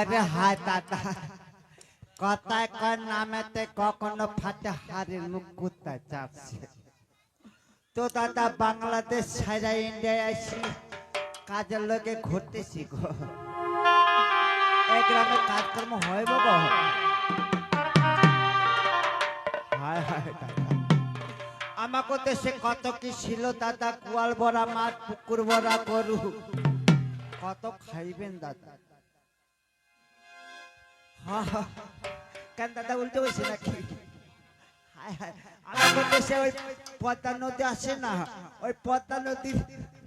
হায় রে হায় দাদা। কথায় কয় নামেতে কখনো ফাটে হারের মুখ কুত্তা চাপছে তো দাদা, বাংলাদেশ ছাড়া ইন্ডিয়ায় আসি কাজের লোকে ঘুরতেছি গো। এই গ্রামে কাজকর্ম হয় বাবা হায় হায় দাদা। আমাকে দেশে কত কি ছিল দাদা কুয়াল ভরা মাছ পুকুর ভরা গরু। কত খাইবেন দাদা। কেন দাদা উল্টে হয়েছে নাকি? আমাদের নদী না। ওই নদীর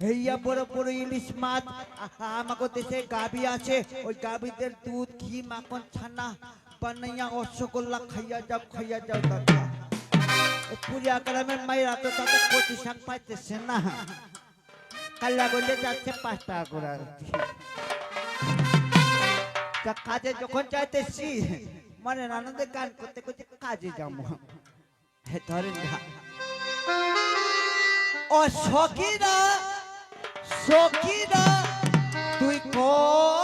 হেইয়া বড় বড় ইলিশ মাছ গাবি আছে। ওই দুধ, ঘি, মাখন, ছানা রসগোল্লা খাইয়া খাইয়া পাইতেছে না। কাল্লা যাচ্ছে পাঁচ টাকা করে। কাজে যখন যাইতেছি মানে আনন্দে গান করতে করতে কাজে যাব। ধরেন ও সখীরা সখীরা, তুই কলে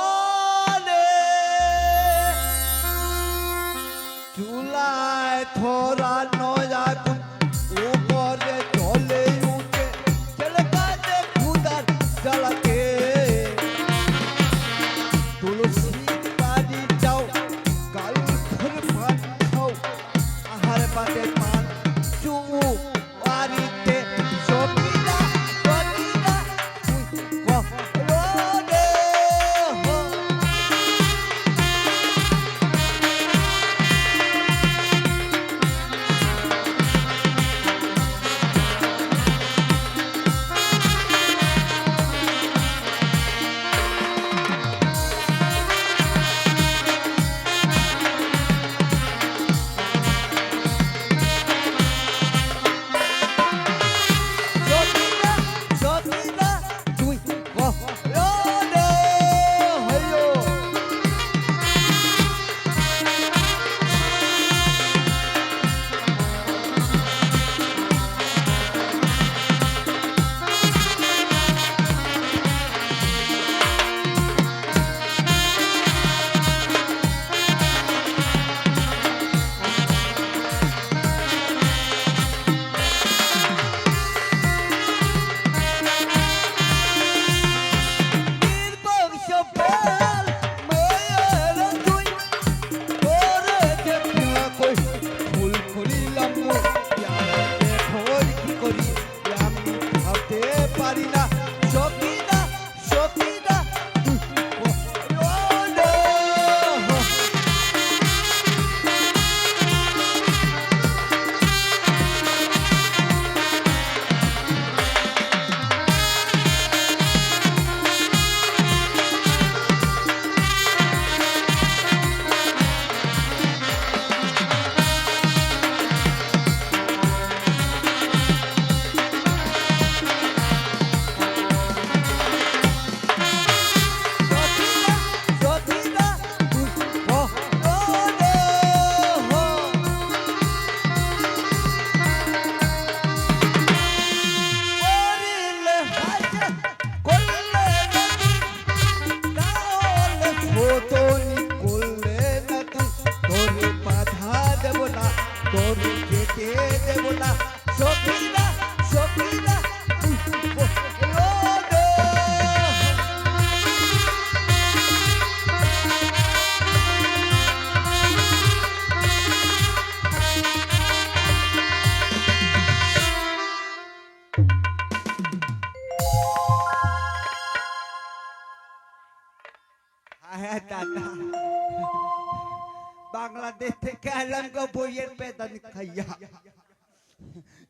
খাইয়া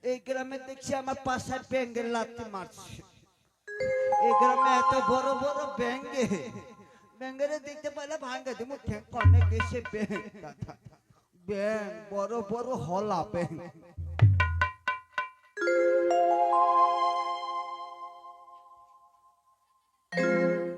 এই গ্রামে দেখছি আমার পাশে ব্যাঙ্গের লাথি মারছে এই গ্রামে এত বড় বড় ব্যাঙ্গে ব্যাঙ্গেরে দেখতে পাইলে ভাঙ্গে দিব ঠেক অনেক এসে ব্যাঙ্গ দাদা ব্যাঙ্গ বড় বড় হলা ব্যাঙ্গ হারামজাদা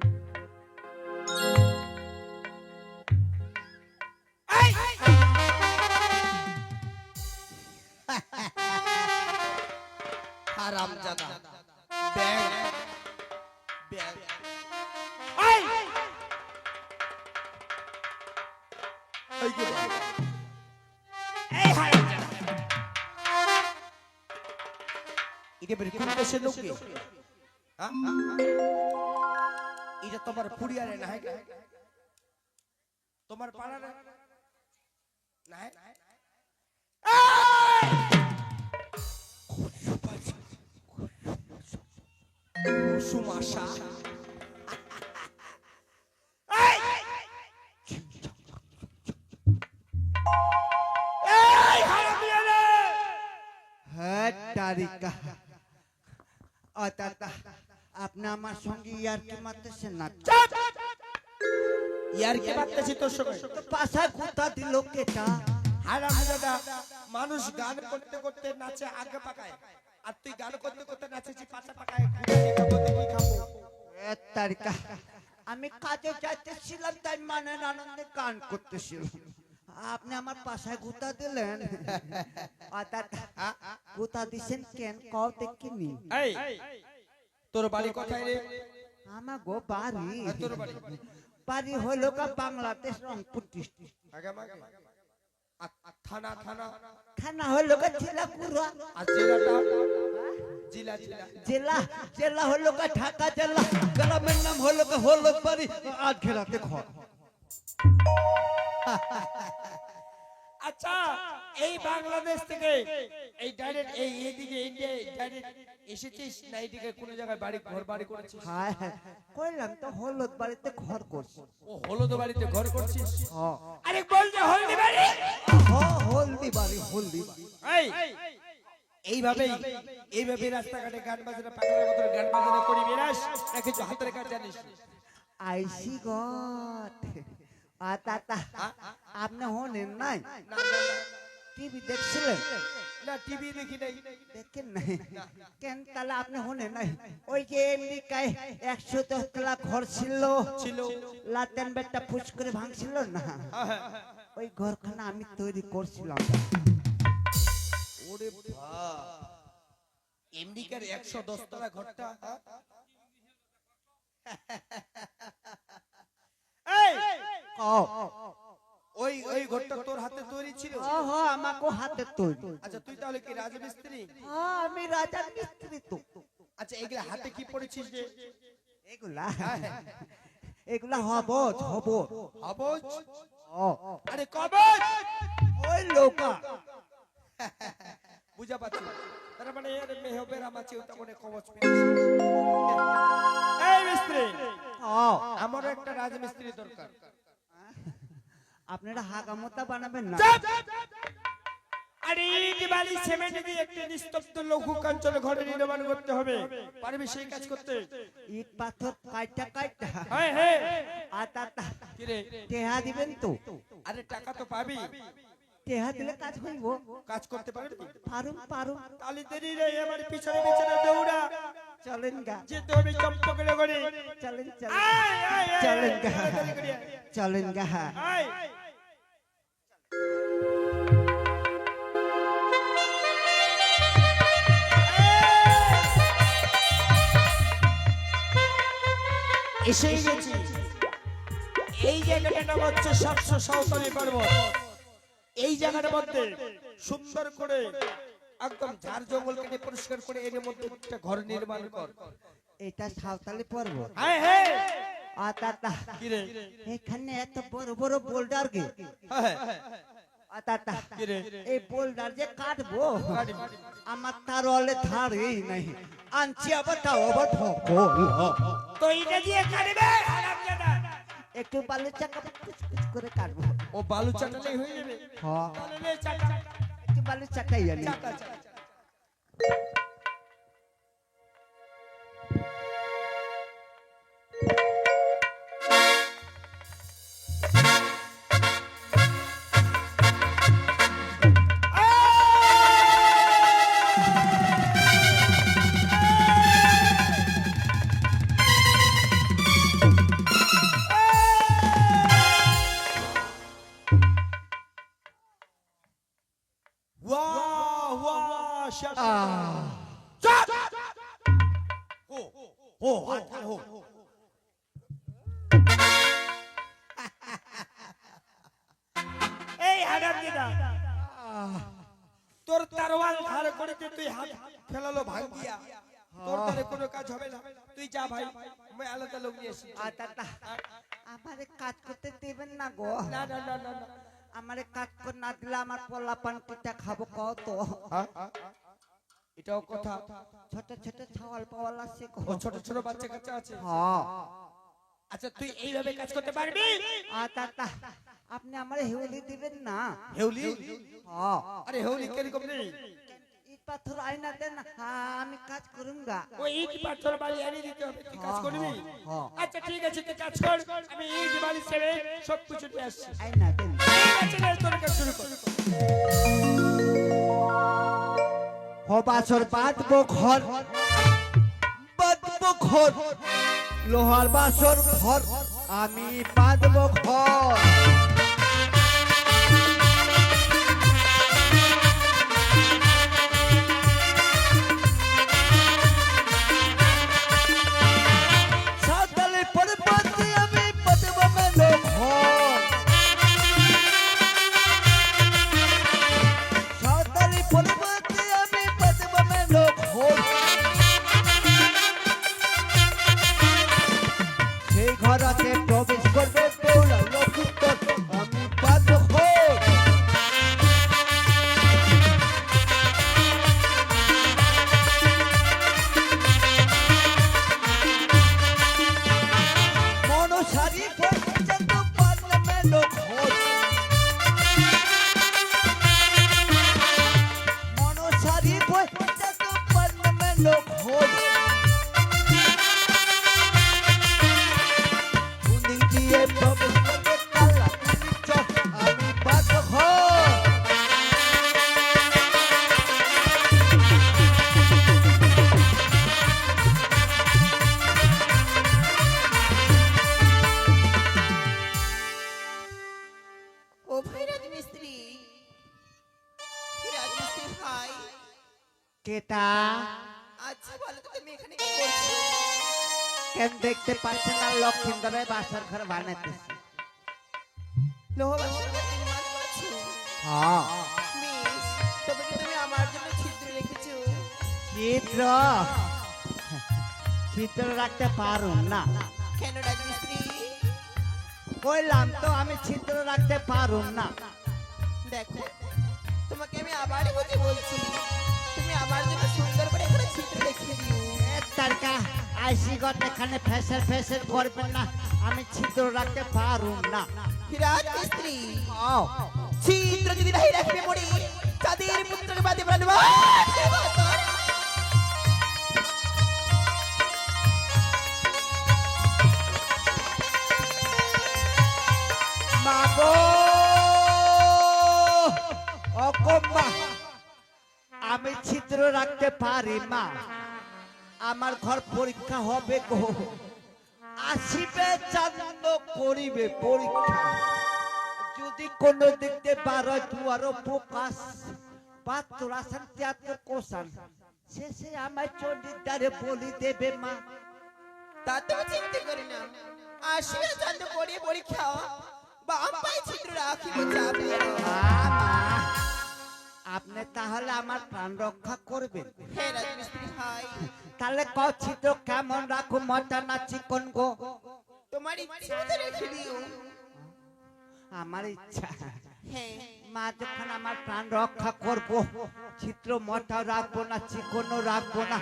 এটা বের কোন দেশের লোক? এটা তোমার পুরিয়ারে না হয় তোমার পাড়ার না হয় ও দাদা আপনি আমার সঙ্গে ইয়ার কি মারতেছেন না? ইয়ার কি বাত্তাছি তোর সঙ্গে? তো পাশায় কুতা দিল কেটা? হারাম দাদা মানুষ গান করতে করতে নাচে আগে পাকায়। আর তুই গান করতে করতে নাচেছি পাছা পাকায়। তারিকা আমি কাজে যাইতেছিলাম তাই মানে আনন্দে গান করতেছিলাম। আপনি আমার পাশায় গুতা দিলেন। দাদা গুতা দিছেন কেন? কও দেখিনি এই তোর বাড়ি কোথায় রে? আমার গো বাড়ি তোর বাড়ি? বাড়ি হলো কা বাংলাদেশ রংপুর ডিস্ট্রিক্ট আ- থানা থানা? হলো কা চিলাপুরা আর জেলাটা? জেলা জেলা। জেলা হলো কা ঢাকা জেলা। গ্রামের নাম হলো কা হলো বাড়ি আজ ঘেরাতে ঘর। আচ্ছা এই বাংলাদেশ থেকে এই ডাইরেক্ট এই এদিকে ইন্ডিয়া ডাইরেক্ট এসেছিস না এইদিকে কোন জায়গায় বাড়ি ঘর বাড়ি করেছিস? হ্যাঁ হ্যাঁ কইলাম তো হলুদ বাড়িতে ঘর করছি। ও হলুদ বাড়িতে ঘর করছিস? হ্যাঁ আরে বল যে হলদি বাড়ি। হ্যাঁ, হলদি বাড়ি হলদি বাড়ি। এই এইভাবেই এইভাবে রাস্তাঘাটে গান বাজনা পাগলের মতো গান বাজনা করি বেরাস না কিছু হাতের কাজ জানিস আইসি গট আতা আপনি হনেন নাই। টিভি দেখছিলেন না টিভি দেখি নাই দেখেন নাই কেন তাহলে আপনি হনে নাই ওই যে আমেরিকায় একশো দশ তলা ঘর ছিল ছিল লাতেন বেটটা ফুস করে ভাঙছিল না হ্যাঁ, হ্যাঁ। ওই ঘরখানা আমি তৈরি করছিলাম ওরে আমেরিকার একশো দশ তলা ঘরটা হ্যাঁ? এই, ওই ওই ঘরটা তোর হাতে তৈরি ছিল? ও হো আমাকে হাতে তৈরি। আচ্ছা তুই তাহলে কি রাজমিস্ত্রি? হ্যাঁ, আমি রাজার মিস্ত্রি তো। আচ্ছা এগুলা হাতে কি পড়েছিস রে? এগুলা? এগুলা হবজ হবজ। ও। আরে কবজ! ওই লোকা। বুঝা পাচ্ছি। তার মানে এর মেহবের আমার চেউতা মনে কবচ পেয়েছে। এই মিস্ত্রি আমার একটা রাজমিস্ত্রি দরকার। আপনারা হাগামতা বানাবেন না। আরে ইট সিমেন্ট দিয়ে একটি নিস্তব্ধ লঘু কাঞ্চন ঘরে নির্মাণ করতে হবে। পারবি সেই কাজ করতে? ইট পাথর কাইটা কাইটা। হ্যাঁ হ্যাঁ। আতা তা টেহা দিবেন তো। আরে টাকা তো পাবি। টেহা দিলে কাজ হইব। কাজ করতে পারবি? পারুম পারুম। তালি দেরি রে আমার পিছনে পিছনে দৌড়া। চলেন গা। গড়ে চলেন গা। চলেন এসেই গেছি। এই জায়গাটার নাম হচ্ছে সাতশো সাঁওতালি পর্বত। এই জায়গাটার মধ্যে সুন্দর করে একদম ঝাড় জঙ্গল কেটে পরিষ্কার করে এর মধ্যে একটা ঘর নির্মাণ কর। এটা সাঁওতালি পর্বত। হ্যাঁ হ্যাঁ! আতা তা কি রে এখানে এত বড় বড় বোল্ডার হ্যাঁ আতা তা কি রে এই বোল্ডার যে কাটবো। আমার তার অলে ধারই নাই। আনছি আবার তাও আবার ঠকল তো এটা দিয়ে কাটবে? হারামজাদা একটু বালু চাকা কুচ কুচ করে কাটবো। ও বালু চাটালেই হয়ে যাবে। হ্যাঁ নে চাটা একটু বালু চাকাই আনি। চাটা আমি লোক নিয়ে এসেছি। আর দাদা আমারে কাজ করতে দেবেন না গো। না না না না আমারে কাজ করে না দিলে আমার পোলা পান কিটা খাব কত হ্যাঁ? এটাও কথা। ছোট ছোট ছাওয়াল পাওয়াল আছে ছোট ছোট বাচ্চা কাচ্চা আছে? হ্যাঁ আচ্ছা তুই এইভাবে কাজ করতে পারবি? আর দাদা আপনি আমার হেউলি দিবেন না? হেউলি? হ্যাঁ আরে হেউলি কীরকম নেই? পাথর আইনা দেন হ্যাঁ আমি কাজ করুন গা ওই ইট পাথর বালি আনি দিতে হবে তুই কাজ করবি? হ্যাঁ। আচ্ছা ঠিক আছে তুই কাজ কর আমি ইট বালি ছেড়ে সব কিছু নিয়ে আসছি। আইনা দেন। ঠিক আছে তোর কাজ শুরু কর। হবাসর বাঁধবো ঘর। বাঁধবো ঘর। লোহার বাসর ঘর। আমি বাঁধবো ঘর। কেটা আচ্ছা বলো তো তুমি এখানে কি করছ? কেন দেখতে পাচ্ছেন না লক্ষিন্দরের বাসার ঘর লোহা বাসন নির্মাণ করছ হ্যাঁ। মিস তবে কি তুমি আমার জন্য ছিদ্র চিত্র রাখতে পারুম না। কেন রাজমিস্ত্রি কইলাম তো আমি চিত্র রাখতে পারুম না। দেখো তোমাকে আমি বলতে বলছি? আমার জন্য সুন্দর করে এখানে ছিদ্র রেখে দিও। তারকা আইসি গট এখানে ফেসের ফেসের করবেন না। আমি ছিদ্র রাখতে পারুম না। ছিদ্র যদি নাই রাখবে পড়ি তাদের পুত্রকে বাদে পারি মা। আমার ঘর পরীক্ষা হবে গো। আসিবে, চান্দ করিবে পরীক্ষা। যদি কোন দিক দিয়ে বারো দুয়ারো প্রকাশ পাত্র আসান কোষান, শেষে আমার চণ্ডীর বলি দেবে মা। তা তুমি চিন্তা করি না। আসবে, চান্দ পড়ে পরীক্ষা। বা আম্পাই ছিদ্র রাখিব চাপে আপনি তাহলে আমার প্রাণ রক্ষা করবেন। তাহলে ক ছিদ্র কেমন রাখো মজা না চিকন গো। তোমার ইচ্ছে রেখে দিও। আমার ইচ্ছা। মা যখন আমার প্রাণ রক্ষা করব চিত্র মোটা রাখব না চিকনও রাখব না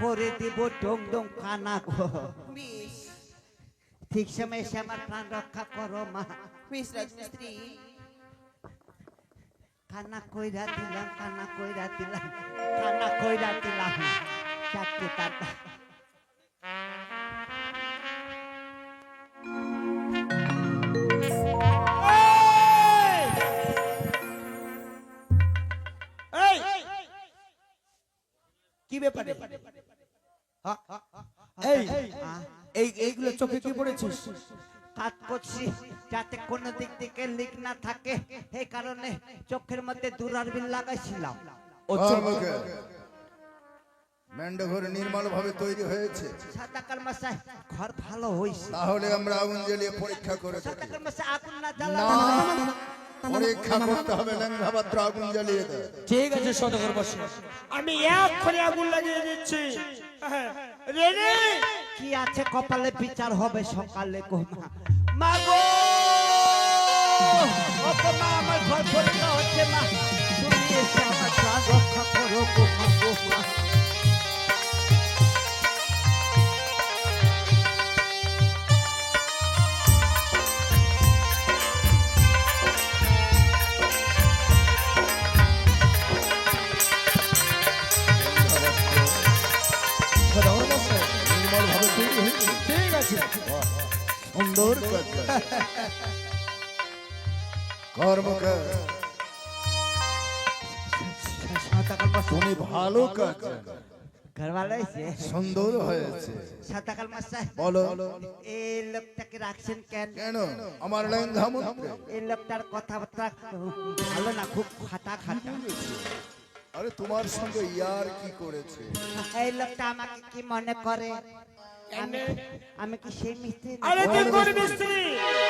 করে দিব ডং ডং কানা গো। ঠিক সময় এসে আমার প্রাণ রক্ষা করো মা। রাজমিস্ত্রি। কানা কইরা দিলাম কানা কইরা দিলাম কানা কইরা দিলাম টাকা এই কি ব্যাপারে হ্যাঁ? এই এইগুলো চোখে কি পড়েছিস কাজ করছি যাতে কোনো দিক থেকে লিক না থাকে। এই কারণে চোখের মধ্যে দূরারবিন লাগাইছিলাম। ও চোখ। আমাকে মেন্ডঘর নির্মল ভাবে তৈরি হয়েছে। সাদাকার মাসাই ঘর ভালো হইছে। তাহলে আমরা আগুন জ্বালিয়ে পরীক্ষা করে সাদাকার মাসাই আগুন না না জ্বালানো পরীক্ষা করতে হবে লেঙ্গা আগুন জ্বালিয়ে দেয়। ঠিক আছে সদগর বসে আমি এক্ষুনি আগুন লাগিয়ে দিচ্ছি। রেডি কি আছে কপালে বিচার হবে সকালে গো মা গো ও তো মা আমার ঘর পরীক্ষা হচ্ছে মা তুমি এসে আমার স্বাগত করো, গো মা গো। সাঁতাকাল তুমি ভালো কাজ সুন্দর হয়েছে। সাঁতাকাল মাসাই বলো। এই লোকটাকে রাখছেন কেন? কেন? আমার লেঙ্গা এই লোকটার কথাবার্তা ভালো না খুব খাটা খাটা। আরে তোমার সঙ্গে ইয়ার কি করেছে? এই লোকটা আমাকে কি মনে করে? আমি আমি কি সেই মিস্ত্রি? আরে তুই কোন মিস্ত্রি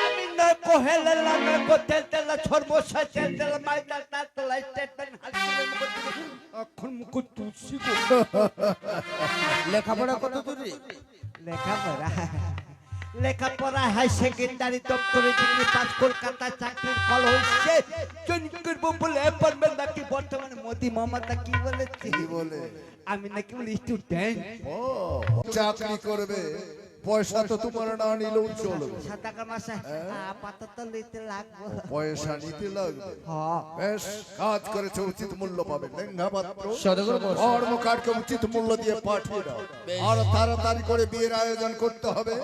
আমি না কোহেলা লামে কোতেল তেলা তেল তেলা মাইদাল তার তেলা স্টেটমেন্ট হাসিলে এখন মুখ লেখাপড়া কত দূরে? লেখাপড়া? লেখাপড়া হাই সেকেন্ডারি দপ্তরে ডিগ্রি পাস কলকাতা চাকরির ফল হয়েছে। চুনকুর বলে অ্যাপয়েন্টমেন্ট নাকি বর্তমানে মোদি মমতা কি বলেছে? কি বলে? আমি নাকি বলি স্টুডেন্ট ও চাকরি করবে। পয়সা তো তোমার না নিলেও চলবে। টাকা মাসে আপাতত নিতে লাগবো। পয়সা নিতে লাগবে। হ্যাঁ বেশ কাজ করেছে উচিত মূল্য পাবে। লেঙ্গা পাত্র সদগর বসে। উচিত মূল্য দিয়ে পাঠিয়ে দাও। আর তাড়াতাড়ি করে বিয়ের আয়োজন করতে হবে।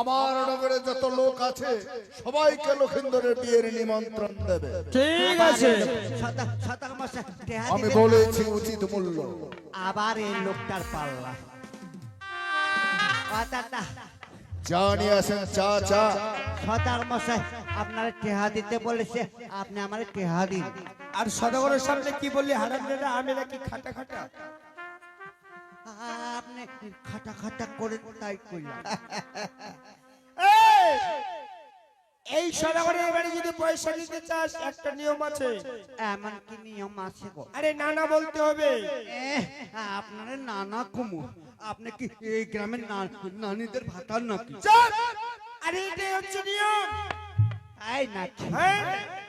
আমার নগরে যত লোক আছে সবাইকে লক্ষিন্দরের বিয়ের নিমন্ত্রণ দেবে। ঠিক আছে। আমি। বলেছি উচিত মূল্য। আবার এই লোকটার পাল্লা। চা নিয়ে আসেন চা চা। সদার মশাই আপনার টেহা দিতে বলেছে আপনি আমার টেহা দিন। আর সদগরের সামনে কি বললি হারাম দাদা আমি নাকি খাটা খাটা? আপনি খাটা খাটা করে তাই করলাম এই! এই এবারে যদি পয়সা নিতে চাস একটা নিয়ম আছে। এমন কি নিয়ম আছে গো? আরে নানা বলতে হবে। আপনার নানা কুমু। আপনি কি এই গ্রামের না- নানীদের ভাতার নাকি? চল! আরে এটাই হচ্ছে নিয়ম। তাই নাকি? হ্যাঁ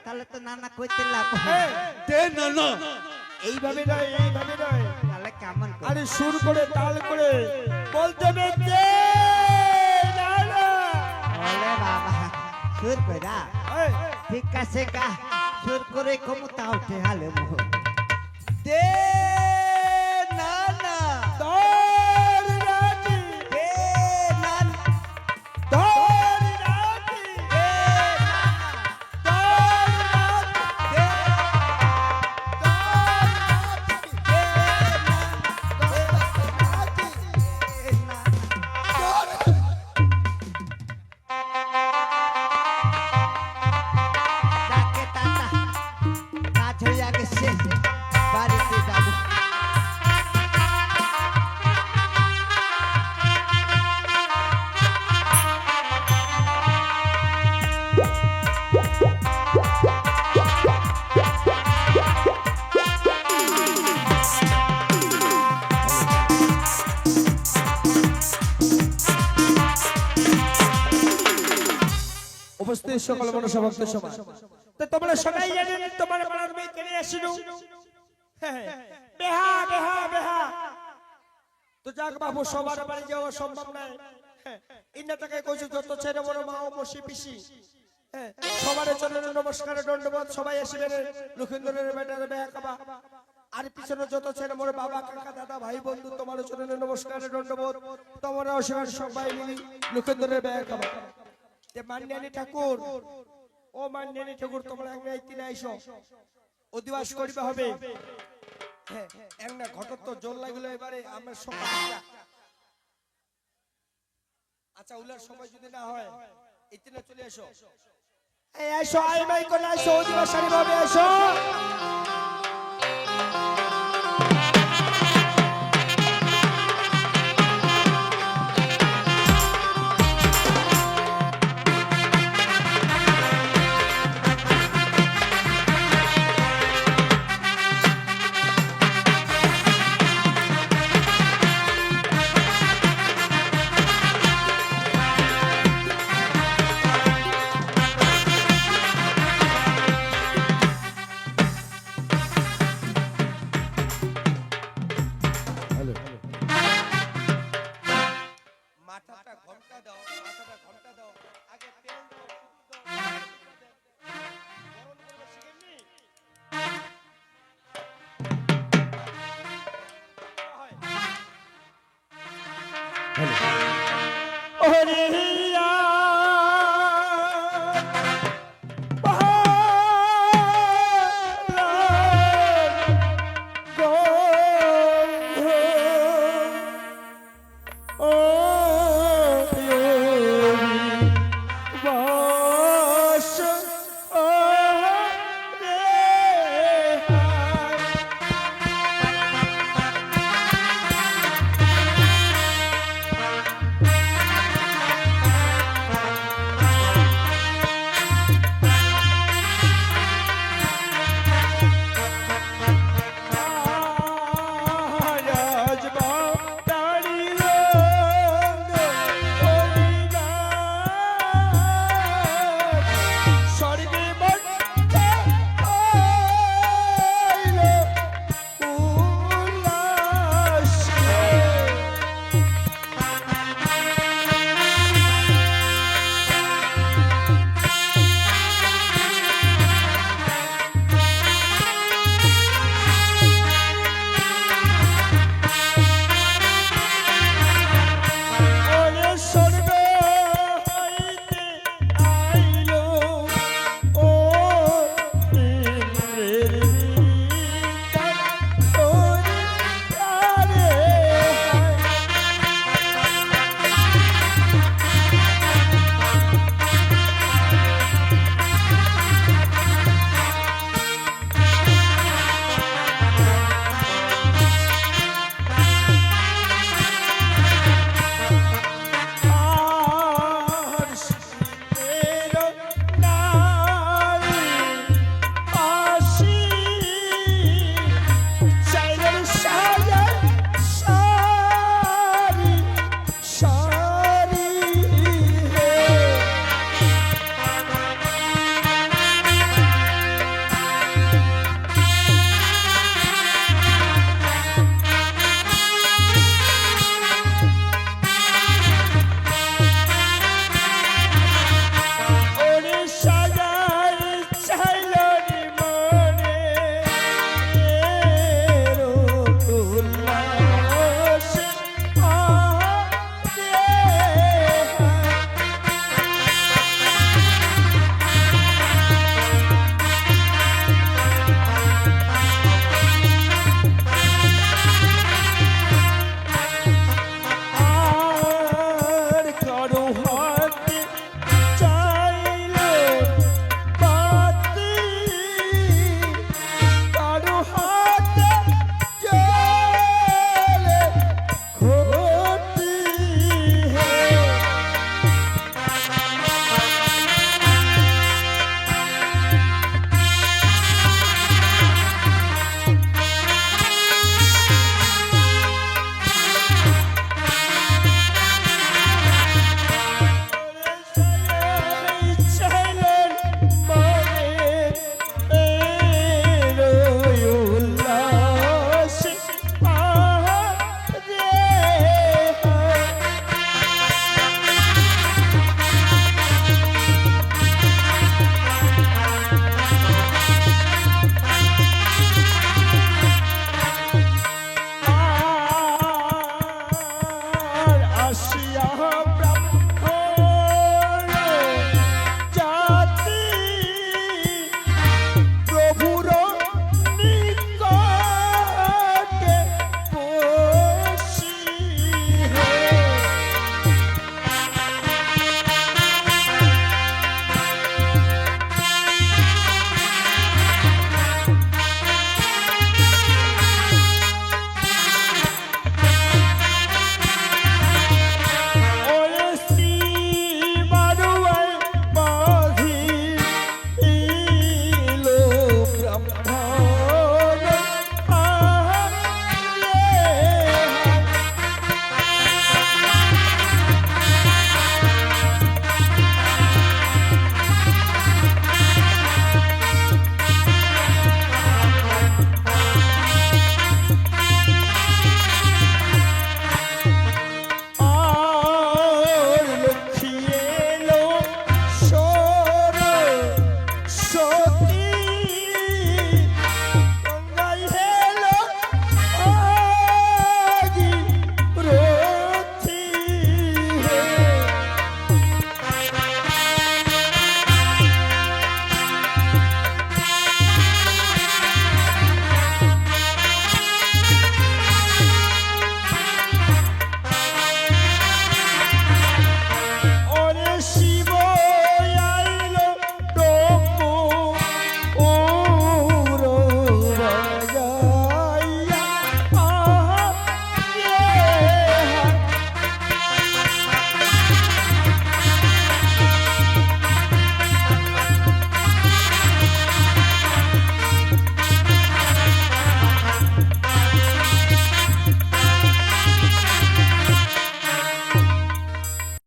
তাহলে তো নানা কইতে লাভ হ্যাঁ। দে নানা। এইভাবে নয় এইভাবে নয়। তাহলে কেমন করে? আরে সুর করে তাল করে। বলতে হবে দে নানা ওরে বাবা সুর কইরা? ঠিক আছে গা সুর করে কমু তাও টেহালে মোহ দে উপস্থিত সকল মনুষ্যভক্ত সভা তো তোমরা সবাই জানেন তোমার পাড়ার মেয়ে কেনে আসিল। হ্যাঁ, বেহা বেহা বেহা। তো যাক বাবু সবার বাড়ি যাওয়া সম্ভব নয়। হ্যাঁ, ইন্না যত ছেলে বড় মা ও মসি পিসি। হ্যাঁ, সবার নমস্কার দণ্ডবোধ সবাই আসিবেন। লক্ষিন্দরের বেটার বেহা কাবা। আর পিছনে যত ছেলে মোর বাবা কাকা দাদা ভাই বন্ধু তোমার চরণে নমস্কার দণ্ডবোধ। তোমরা আসিবেন সবাই মিলি লক্ষিন্দরের বেহা কাবা। তে মান্যানি ঠাকুর। ও মান্যানি ঠাকুর তোমরা এক রাইতে আইসো অধিবাস করিবে হবে। হ্যাঁ, একটা ঘটক তো জোর লাগল এবারে আমার সকাল আচ্ছা উলার সময় যদি না হয় ইতিনে চলে এসো। এই এসো আই মাই করে এসো অধিবাস ভাবে এসো। Hello.